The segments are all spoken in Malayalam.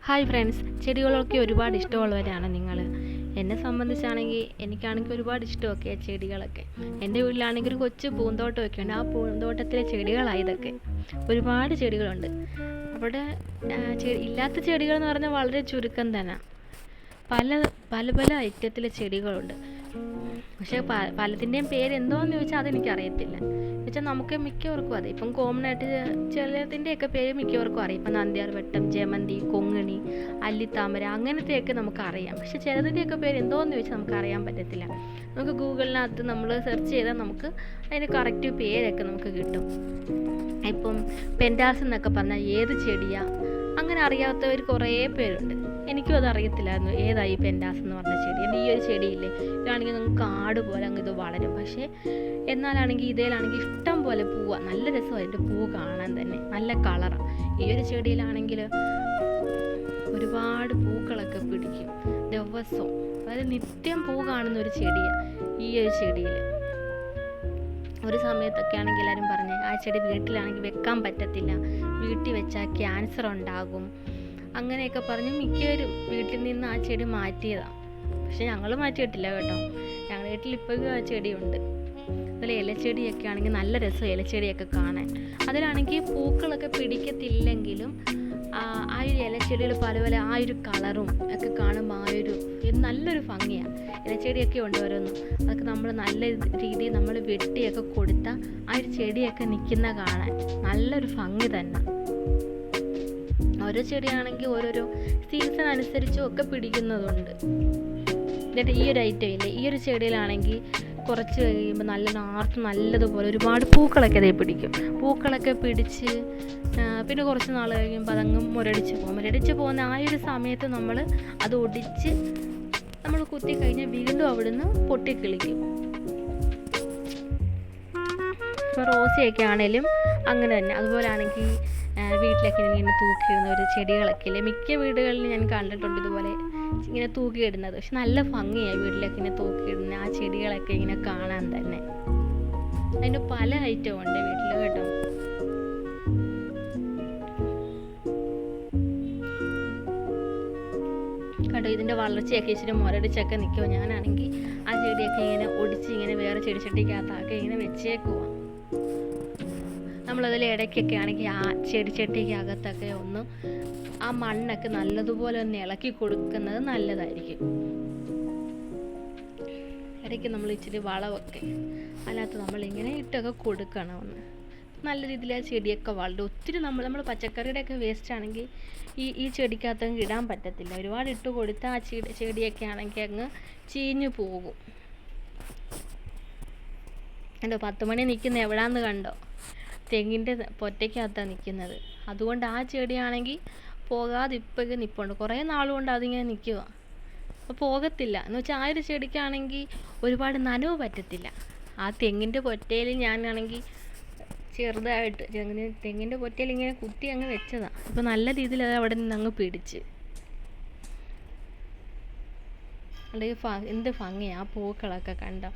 Hi friends. ചെടികളൊക്കെ ഒരുപാട് ഇഷ്ടമുള്ളവരാണ് നിങ്ങൾ എന്നെ സംബന്ധിച്ചാണെങ്കിൽ എനിക്കാണെങ്കിൽ ഒരുപാട് ഇഷ്ടമൊക്കെ ചെടികളൊക്കെ. എന്റെ വീട്ടിലാണെങ്കിൽ ഒരു കൊച്ചു പൂന്തോട്ടമൊക്കെ ഉണ്ട്. ആ പൂന്തോട്ടത്തിലെ ചെടികളാണ് ഇതൊക്കെ. ഒരുപാട് ചെടികളുണ്ട്. അവിടെ ഇല്ലാത്ത ചെടികൾ എന്ന് പറഞ്ഞാൽ വളരെ ചുരുക്കം തന്നെ. പല പല പല ഐറ്റത്തിലെ ചെടികളുണ്ട്. പക്ഷേ പലതിന്റെയും പേര് എന്തോന്ന് ചോദിച്ചാൽ അതെനിക്കറിയത്തില്ല. എന്നുവെച്ചാൽ നമുക്ക് മിക്കവർക്കും അതെ ഇപ്പം കോമൺ ആയിട്ട് ചിലതിന്റെയൊക്കെ പേര് മിക്കവർക്കും അറിയാം. ഇപ്പം നന്ദ്യാർ വട്ടം ജമന്തി കൊങ്ങണി അല്ലിത്താമര അങ്ങനത്തെയൊക്കെ നമുക്ക് അറിയാം പക്ഷെ ചിലതിന്റെയൊക്കെ പേര് എന്തോന്ന് ചോദിച്ചാൽ നമുക്ക് അറിയാൻ പറ്റത്തില്ല. നമുക്ക് ഗൂഗിളിനകത്ത് നമ്മൾ സെർച്ച് ചെയ്താൽ നമുക്ക് അതിന് കറക്റ്റ് പേരൊക്കെ നമുക്ക് കിട്ടും. ഇപ്പം പെൻഡാസ് എന്നൊക്കെ പറഞ്ഞാൽ ഏത് ചെടിയാ? അങ്ങനെ അറിയാത്തവർ കുറേ പേരുണ്ട്. എനിക്കും അത് അറിയത്തില്ലായിരുന്നു. ഏതായി പെൻഡാസ് എന്ന് പറഞ്ഞ ചെടി? എന്റെ ഈ ഒരു ചെടിയില്ലേ? ഇതാണെങ്കിൽ നമുക്ക് കാട് പോലെ അങ്ങ് ഇത് വളരും. പക്ഷേ എന്നാലാണെങ്കിൽ ഇതേലാണെങ്കിൽ ഇഷ്ടം പോലെ പൂവാ. നല്ല രസമായിട്ട് പൂ കാണാൻ തന്നെ. നല്ല കളറാണ് ഈ ഒരു ചെടിയിലാണെങ്കിൽ ഒരുപാട് പൂക്കളൊക്കെ പിടിക്കും. ദിവസവും. അതായത് നിത്യം പൂ കാണുന്ന ഒരു ചെടിയാണ് ഈ ഒരു ചെടിയിൽ. ഒരു സമയത്തൊക്കെ ആണെങ്കിൽ എല്ലാവരും പറഞ്ഞു ആ ചെടി വീട്ടിലാണെങ്കിൽ വെക്കാൻ പറ്റത്തില്ല. വീട്ടിൽ വെച്ചാൽ ക്യാൻസർ ഉണ്ടാകും. അങ്ങനെയൊക്കെ പറഞ്ഞ് മിക്കവരും വീട്ടിൽ നിന്ന് ആ ചെടി മാറ്റിയതാണ് പക്ഷെ ഞങ്ങൾ മാറ്റിയിട്ടില്ല കേട്ടോ. ഞങ്ങളുടെ വീട്ടിൽ ഇപ്പോഴും ആ ചെടിയുണ്ട്. അതുപോലെ ഇലച്ചെടിയൊക്കെ ആണെങ്കിൽ നല്ല രസം ഇലച്ചെടിയൊക്കെ കാണാൻ. അതിലാണെങ്കിൽ പൂക്കളൊക്കെ പിടിക്കത്തില്ലെങ്കിലും ആ ഒരു ഇലച്ചെടികൾ പല പല ആ ഒരു കളറും ഒക്കെ കാണുമ്പോൾ ആ ഒരു നല്ലൊരു ഭംഗിയാണ് ഇലച്ചെടിയൊക്കെ ഉണ്ട് ഓരോന്നും. അതൊക്കെ നമ്മൾ നല്ല രീതിയിൽ നമ്മൾ വെട്ടിയൊക്കെ കൊടുത്താൽ ആ ഒരു ചെടിയൊക്കെ നിൽക്കുന്ന കാണാൻ. നല്ലൊരു ഭംഗി തന്നെ. ഓരോ ചെടിയാണെങ്കിൽ ഓരോരോ സീസൺ അനുസരിച്ചും ഒക്കെ പിടിക്കുന്നതുണ്ട്. എന്നിട്ട് ഈ ഒരു ഐറ്റം ഇല്ലേ ഈ ഒരു ചെടിയിലാണെങ്കിൽ കുറച്ച് കഴിയുമ്പോൾ നല്ല നാർത്ത് നല്ലതുപോലെ ഒരുപാട് പൂക്കളൊക്കെ അതേ പിടിക്കും. പൂക്കളൊക്കെ പിടിച്ച് പിന്നെ കുറച്ച് നാൾ കഴിയുമ്പോൾ അതങ്ങ് മുരടിച്ച് പോകും. മുരടിച്ച് പോകുന്ന ആ ഒരു സമയത്ത് നമ്മൾ അത് ഒടിച്ച് നമ്മൾ കുത്തി കഴിഞ്ഞാൽ വീണ്ടും അവിടുന്ന് പൊട്ടിക്കിളിക്കും. ഇപ്പോൾ റോസയൊക്കെ ആണെങ്കിലും അങ്ങനെ തന്നെ. അതുപോലെ ആണെങ്കിൽ വീട്ടിലൊക്കെ ഇങ്ങനെ തൂക്കിയിടുന്ന ഒരു ചെടികളൊക്കെ ഇല്ലേ? മിക്ക വീടുകളിലും ഞാൻ കണ്ടിട്ടുണ്ട് ഇതുപോലെ ഇങ്ങനെ തൂക്കിയിടുന്നത്. പക്ഷെ നല്ല ഭംഗിയായി വീട്ടിലൊക്കെ ഇങ്ങനെ തൂക്കിയിടുന്ന ആ ചെടികളൊക്കെ ഇങ്ങനെ കാണാൻ തന്നെ. അതിന് പല ഐറ്റവും ഉണ്ട് വീട്ടിൽ കേട്ടോ. കേട്ടോ ഇതിന്റെ വളർച്ചയൊക്കെ ഇച്ചിരി മുരടിച്ചൊക്കെ നിൽക്കുമോ ഞാനാണെങ്കിൽ ആ ചെടിയൊക്കെ ഇങ്ങനെ ഒടിച്ച് ഇങ്ങനെ വേറെ ചെടിച്ചട്ടിക്കകത്താക്കി ഇങ്ങനെ വെച്ചേക്കുവാ. നമ്മളതിൽ ഇടയ്ക്കൊക്കെ ആണെങ്കിൽ ആ ചെടിച്ചട്ടിക്കകത്തൊക്കെ ഒന്ന് ആ മണ്ണൊക്കെ നല്ലതുപോലെ ഒന്ന് ഇളക്കി കൊടുക്കുന്നത് നല്ലതായിരിക്കും. ഇടയ്ക്ക് നമ്മൾ ഇച്ചിരി വളമൊക്കെ അതിനകത്ത് നമ്മളിങ്ങനെ ഇട്ടൊക്കെ കൊടുക്കണം ഒന്ന് നല്ല രീതിയിൽ ആ ചെടിയൊക്കെ വളരും. ഒത്തിരി നമ്മൾ നമ്മൾ പച്ചക്കറിയുടെയൊക്കെ വേസ്റ്റ് ആണെങ്കിൽ ഈ ഈ ചെടിക്കകത്ത് ഇടാൻ പറ്റത്തില്ല. ഒരുപാട് ഇട്ട് കൊടുത്താൽ ആ ചെടി ചെടിയൊക്കെ ആണെങ്കിൽ അങ്ങ് ചീഞ്ഞു പോകും. കണ്ടോ? പത്ത് മണി നിൽക്കുന്ന എവിടാന്ന് കണ്ടോ? തെങ്ങിന്റെ പൊറ്റയ്ക്കകത്താണ് നിൽക്കുന്നത്. അതുകൊണ്ട് ആ ചെടിയാണെങ്കിൽ പോകാതെ ഇപ്പോഴും നിൽപ്പുണ്ട് കുറേ നാളുകൊണ്ട് അതിങ്ങനെ നിൽക്കുക. അപ്പോൾ പോകത്തില്ല. എന്ന് വെച്ചാൽ ആ ഒരു ചെടിക്കാണെങ്കിൽ ഒരുപാട് നനവ് പറ്റത്തില്ല. ആ തെങ്ങിന്റെ പൊറ്റയിൽ ഞാനാണെങ്കിൽ ചെറുതായിട്ട് തെങ്ങിന്റെ പൊറ്റയിൽ ഇങ്ങനെ കുത്തി അങ്ങ് വെച്ചതാണ് അപ്പോൾ നല്ല രീതിയിൽ അത് അവിടെ നിന്ന് അങ്ങ് പിടിച്ച്. അല്ലെങ്കിൽ ഫ എന്ത് ഭംഗിയാണ് ആ പൂക്കളൊക്കെ കണ്ടോ.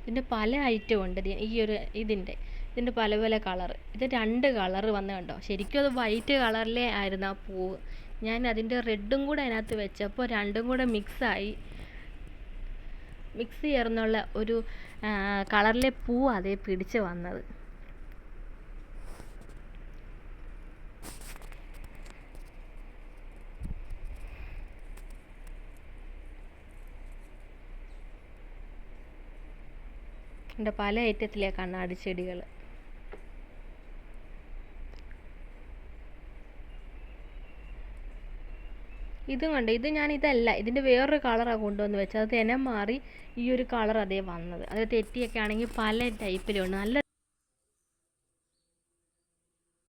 ഇതിന്റെ പല ഐറ്റം ഉണ്ട്. ഈ ഒരു ഇതിന്റെ ഇതിന്റെ പല പല കളർ. ഇത് രണ്ട് കളർ വന്ന് കണ്ടോ? ശരിക്കും അത് വൈറ്റ് കളറിലേ ആയിരുന്നു ആ പൂവ് ഞാൻ അതിന്റെ റെഡും കൂടെ അതിനകത്ത് വെച്ചപ്പോൾ രണ്ടും കൂടെ മിക്സായി മിക്സ് ചേർന്നുള്ള ഒരു കളറിലെ പൂ അതേ പിടിച്ച് വന്നത്. എന്റെ പല ഐറ്റത്തിലെ കണ്ണാടി ചെടികൾ ഇതും കണ്ടോ? ഇത് ഞാൻ ഇതല്ല. ഇതിന്റെ വേറൊരു കളറാണ് കൊണ്ടുവന്ന് വെച്ചത്. അത് ഇനം മാറി ഈ ഒരു കളർ അതേ വന്നത്. അത് തെറ്റിയൊക്കെ ആണെങ്കിൽ പല ടൈപ്പിലുണ്ട് നല്ല